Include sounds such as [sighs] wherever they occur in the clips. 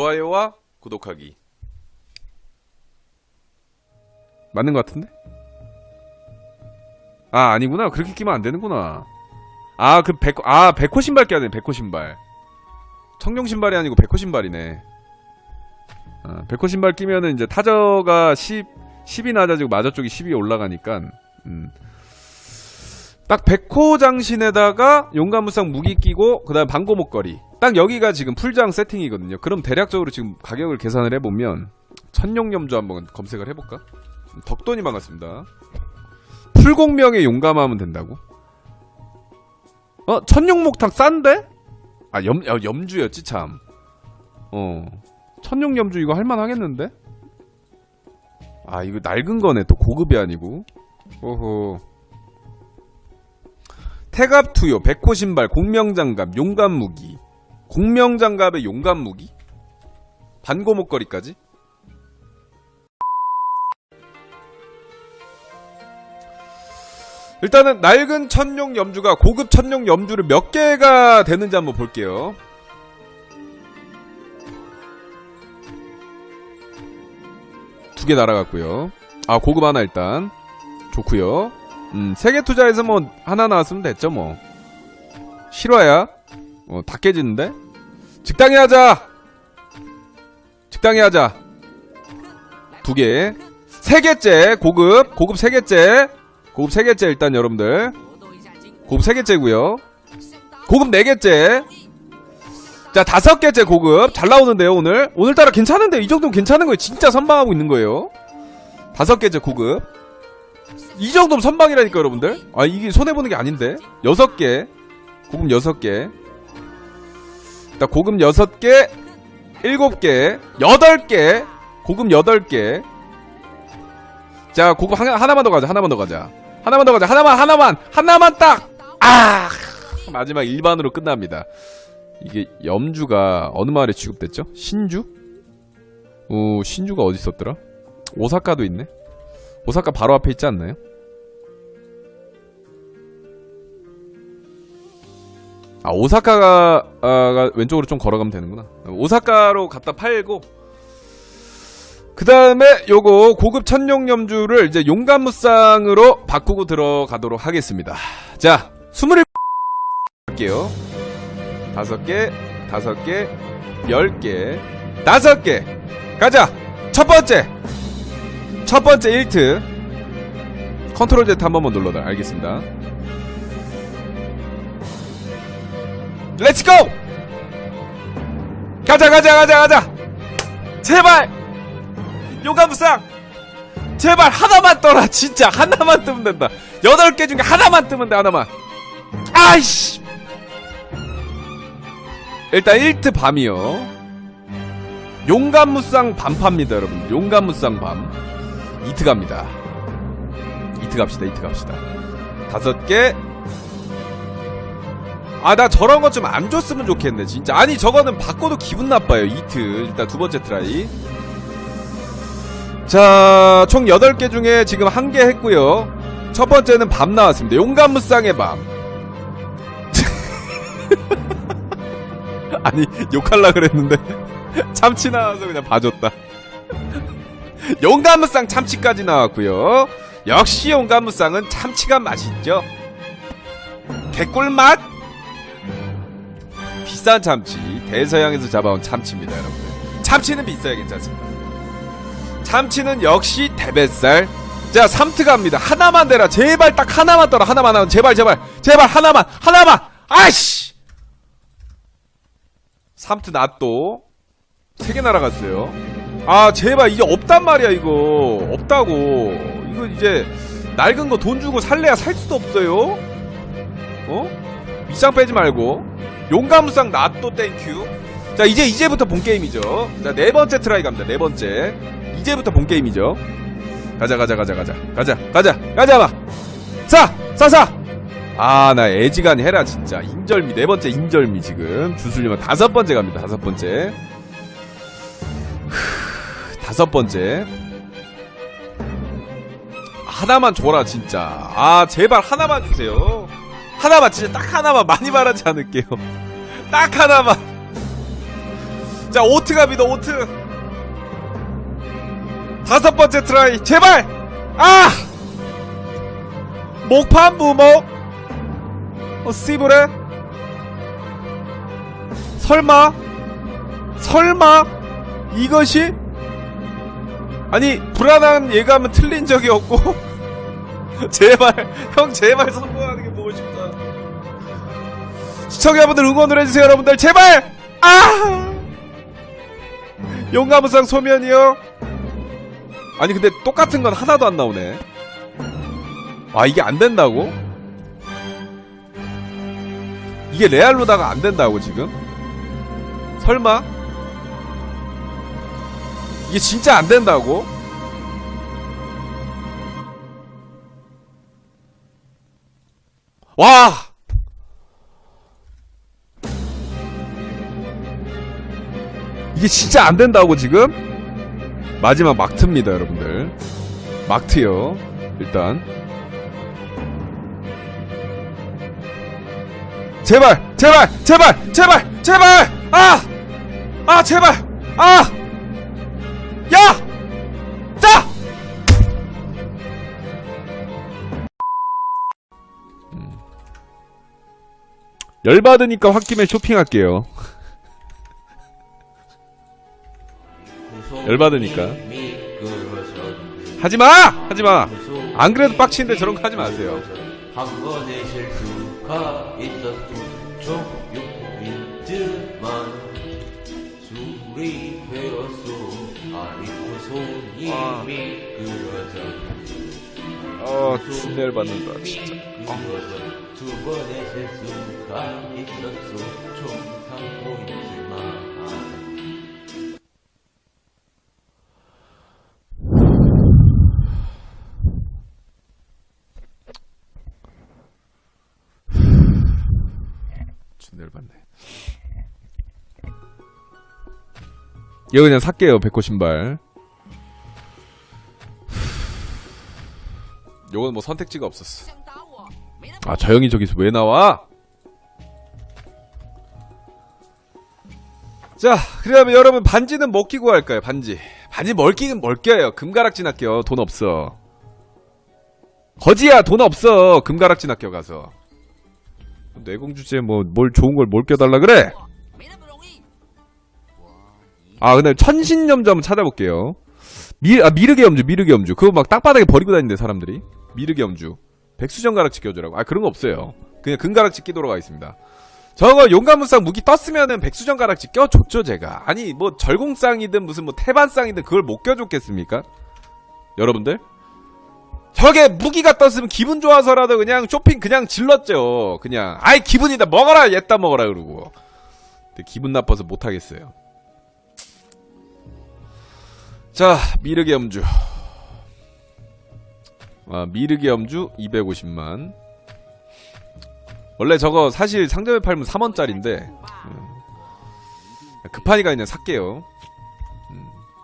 좋아요와 구독하기. 맞는 것 같은데? 아, 아니구나. 그렇게 끼면 안 되는구나. 아, 그 백, 아, 백호 신발 껴야 돼, 백호 신발. 청룡 신발이 아니고 백호 신발이네. 아, 백호 신발 끼면은 이제 타저가 10, 10이 낮아지고 마저 쪽이 10이 올라가니까, 음. 딱 백호 장신에다가 용감무쌍 무기 끼고, 그 다음에 방고 목걸이. 딱 여기가 지금 풀장 세팅이거든요. 그럼 대략적으로 지금 가격을 계산을 해보면, 천룡 염주 한번 검색을 해볼까? 덕돈이 반갑습니다. 풀공명에 용감하면 된다고? 어? 천룡목탕 싼데? 아, 염, 야, 염주였지, 참. 어. 천룡 염주 이거 할만하겠는데? 아, 이거 낡은 거네. 또 고급이 아니고. 오호. 태갑 투요, 백호 신발, 공명장갑, 용감 무기. 공명장갑에 용감 무기? 반고 목걸이까지? 일단은 낡은 천룡 염주가 고급 천룡 염주를 몇 개가 되는지 한번 볼게요. 두 개 날아갔고요. 아 고급 하나 일단 좋고요. 음, 세 개 투자해서 뭐 하나 나왔으면 됐죠 뭐. 실화야? 어, 다 깨지는데? 직당히 하자. 직당히 하자. 두 개. 세 개째 고급 고급 세 개째 고급 세 개째 일단 여러분들 고급 세 개째고요. 고급 네 개째. 자 다섯 개째 고급 잘 나오는데요 오늘 오늘따라 괜찮은데 이 정도면 괜찮은 거예요 진짜 선방하고 있는 거예요 다섯 개째 고급 이 정도면 선방이라니까 여러분들 아 이게 손해 보는 게 아닌데 여섯 개 고급 여섯 개 자, 고급 여섯 개 일곱 개 여덟 개 고급 여덟 개 자, 고급 하나, 하나 만 더 가자. 하나만 더 가자. 하나만 더 가자. 하나만, 하나만, 하나만 딱! 아! 마지막 일반으로 끝납니다. 이게 염주가 어느 마을에 취급됐죠? 신주? 오, 신주가 어디 있었더라? 오사카도 있네. 오사카 바로 앞에 있지 않나요? 아, 오사카가 아, 가 왼쪽으로 좀 걸어가면 되는구나. 오사카로 갖다 팔고 그 다음에 요거 고급 천룡 염주를 이제 용감무쌍으로 바꾸고 들어가도록 하겠습니다. 자, 27 할게요. 다섯 개, 다섯 개, 열 개, 다섯 개. 가자! 첫 번째! 첫 번째 1트. 컨트롤 Z 한 번만 눌러라. 알겠습니다. 렛츠고! 가자, 가자, 가자, 가자! 제발! 요가무쌍! 제발 하나만 떠라, 진짜. 하나만 뜨면 된다. 여덟 개 중에 하나만 뜨면 돼, 하나만. 아이씨! 일단 1트 밤이요. 용감무쌍 밤파입니다, 여러분. 용감무쌍 밤. 2트 갑니다. 2트 갑시다, 2트 갑시다. 다섯 개. 아, 나 저런 것 좀 안 줬으면 좋겠네, 진짜. 아니, 저거는 바꿔도 기분 나빠요, 2트. 일단 두 번째 트라이. 자, 총 8개 중에 지금 한 개 했고요. 첫 번째는 밤 나왔습니다. 용감 무쌍의 밤. [laughs] 아니, 욕할라 그랬는데. [laughs] 참치 나와서 그냥 봐줬다. [laughs] 용감무쌍 참치까지 나왔고요. 역시 용감무쌍은 참치가 맛있죠. 개꿀맛? 비싼 참치. 대서양에서 잡아온 참치입니다, 여러분. 참치는 비싸야 괜찮습니다. 참치는 역시 대뱃살. 자, 3트 갑니다. 하나만 대라. 제발 딱 하나만 떠라. 하나만 하면 제발 제발. 제발 하나만. 하나만. 아이씨. 3트 낫또. 3개 날아갔어요. 아, 제발 이제 없단 말이야, 이거. 없다고. 이거 이제 낡은 거 돈 주고 살래야 살 수도 없어요. 어? 밑상 빼지 말고. 용감무쌍 낫또 땡큐. 자, 이제 이제부터 본 게임이죠. 자, 네 번째 트라이 갑니다. 네 번째. 이제부터 본 게임이죠. 가자, 가자, 가자, 가자, 가자, 가자, 가자, 봐. 사, 사, 사. 아, 나 애지간 해라 진짜. 인절미 네 번째 인절미 지금 주술리면 다섯 번째 갑니다. 다섯 번째. 후, 다섯 번째. 하나만 줘라 진짜. 아, 제발 하나만 주세요. 하나만 진짜 딱 하나만 많이 바라지 않을게요. 딱 하나만. 자 오트 갑니다 오트. 다섯 번째 트라이 제발! 아! 목판 부모 어 씨브레. 설마 설마 이것이 아니 불안한 예감은 틀린 적이 없고 [laughs] 제발 형 제발 성공하는 게 시청자분들 응원을 해주세요 여러분들 제발 아 용감무상 소면이요 아니 근데 똑같은 건 하나도 안 나오네 아 이게 안 된다고? 이게 레알로다가 안 된다고 지금? 설마? 이게 진짜 안 된다고? 와! 이게 진짜 안 된다고 지금? 마지막 막트입니다, 여러분들. 막트요. 일단. 제발! 제발! 제발! 제발! 제발! 아! 아, 제발! 아! 야! 자! 음. 열받으니까 홧김에 쇼핑할게요. 열받으니까. 하지마! 하지마! 안 그래도 빡치는데 저런 거 하지 마세요. 미끄러져 어, 진짜 열받는다, 진짜. 미끄러져 두 번의 실수가 있었소 총상 포인트만 같네. 이거 그냥 살게요 백호 신발. [sighs] 요건 뭐 선택지가 없었어. 아 저영이 저기서 왜 나와? 자, 그러면 여러분 반지는 뭐 끼고 할까요? 반지. 반지 멀 끼긴 멀 껴요. 금가락지 낚여. 돈 없어. 거지야 돈 없어. 금가락지 낚여 가서. 내공 주제에 뭐 뭘 좋은 걸 뭘 껴달라 그래? 아 근데 천신염주 한번 찾아볼게요. 미, 아, 미르게 염주, 미르게 염주. 그거 막 땅바닥에 버리고 다니는데 사람들이. 미르게 염주. 백수전 가락지 껴주라고. 아 그런 거 없어요. 그냥 금가락지 끼도록 하겠습니다. 저거 용감무쌍 무기 떴으면은 백수전 가락지 껴줬죠 제가. 아니 뭐 절공쌍이든 무슨 뭐 태반쌍이든 그걸 못 껴줬겠습니까? 여러분들? 저게 무기가 떴으면 기분 좋아서라도 그냥 쇼핑 그냥 질렀죠. 그냥. 아이, 기분이다. 먹어라! 얘따 먹어라! 그러고. 근데 기분 나빠서 못 하겠어요. 자, 미르게 염주. 아, 미르게 염주 250만. 원래 저거 사실 상점에 팔면 3원짜리인데 급하니까 그냥 살게요.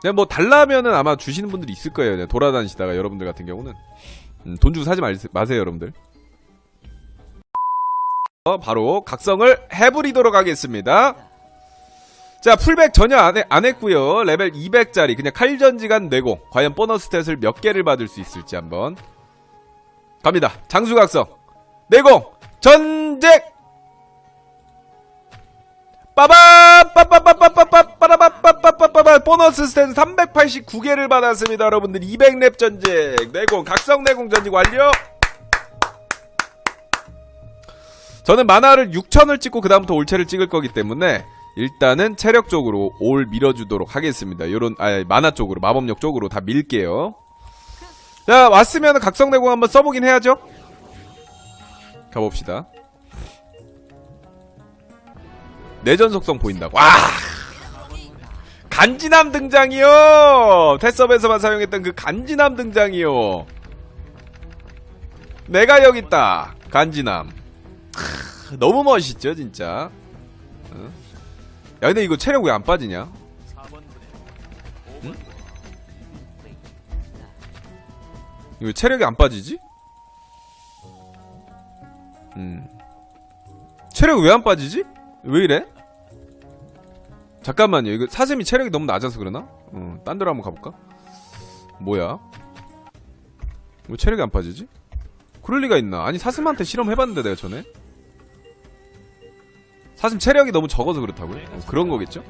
음. 그냥 뭐 달라면은 아마 주시는 분들이 있을 거예요. 그냥 돌아다니시다가 여러분들 같은 경우는 음, 돈 주고 사지 말, 마세요, 여러분들. 어, 바로 각성을 해부리도록 하겠습니다. 자, 풀백 전혀 안, 해- 안 했고요. 레벨 200짜리 그냥 칼전지간 내고 과연 보너스 스탯을 몇 개를 받을 수 있을지 한번 갑니다. 장수각성 내공 전쟁 빠밤 빠빠빠빠빠빠 빠라빠빠빠빠빠 보너스 스탯 389개를 받았습니다. 여러분들 200렙 전쟁 내공 각성 내공 전직 완료. 저는 만화를 6천을 찍고 그 다음부터 올체를 찍을 거기 때문에 일단은 체력적으로 올 밀어주도록 하겠습니다. 요런 아 만화 쪽으로 마법력 쪽으로 다 밀게요. 자 왔으면 각성 내공 한번 써보긴 해야죠. 가봅시다. 내전 속성 보인다고. 와 간지남 등장이요. 테스업에서만 사용했던 그 간지남 등장이요. 내가 여기 있다. 간지남. 크, 너무 멋있죠 진짜. 어? 야 근데 이거 체력 왜 안 빠지냐? 응? 이거 체력이 안 빠지지? 음. 체력 왜 안 빠지지? 왜 이래? 잠깐만요. 이거 사슴이 체력이 너무 낮아서 그러나? 어, 딴 데로 한번 가볼까? 뭐야? 왜 체력이 안 빠지지? 그럴 리가 있나? 아니 사슴한테 실험해봤는데 내가 전에 사슴 체력이 너무 적어서 그렇다고요? 어, 그런 거겠죠?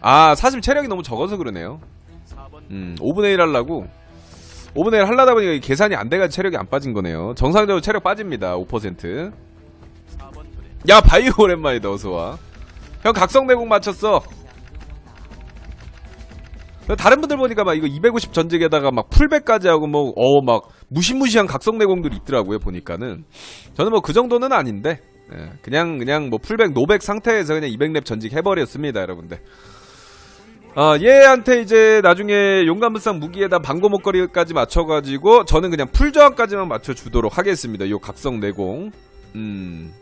아 사슴 체력이 너무 적어서 그러네요 음 5분의 1 하려고 5분의 1 하려다 보니까 계산이 안 돼가지고 체력이 안 빠진 거네요 정상적으로 체력 빠집니다 5% 야 바이오 오랜만이다 어서와. 형 각성내공 맞췄어. 다른 분들 보니까 막 이거 250 전직에다가 막 풀백까지 하고 뭐 어 막 무시무시한 각성 내공들이 있더라고요 보니까는. 저는 뭐 그 정도는 아닌데. 예, 그냥 그냥 뭐 풀백 노백 상태에서 그냥 200렙 전직 해버렸습니다 여러분들. 아 얘한테 이제 나중에 용감불상 무기에다 방고 목걸이까지 맞춰가지고 저는 그냥 풀저항까지만 맞춰주도록 하겠습니다 요 각성 내공. 음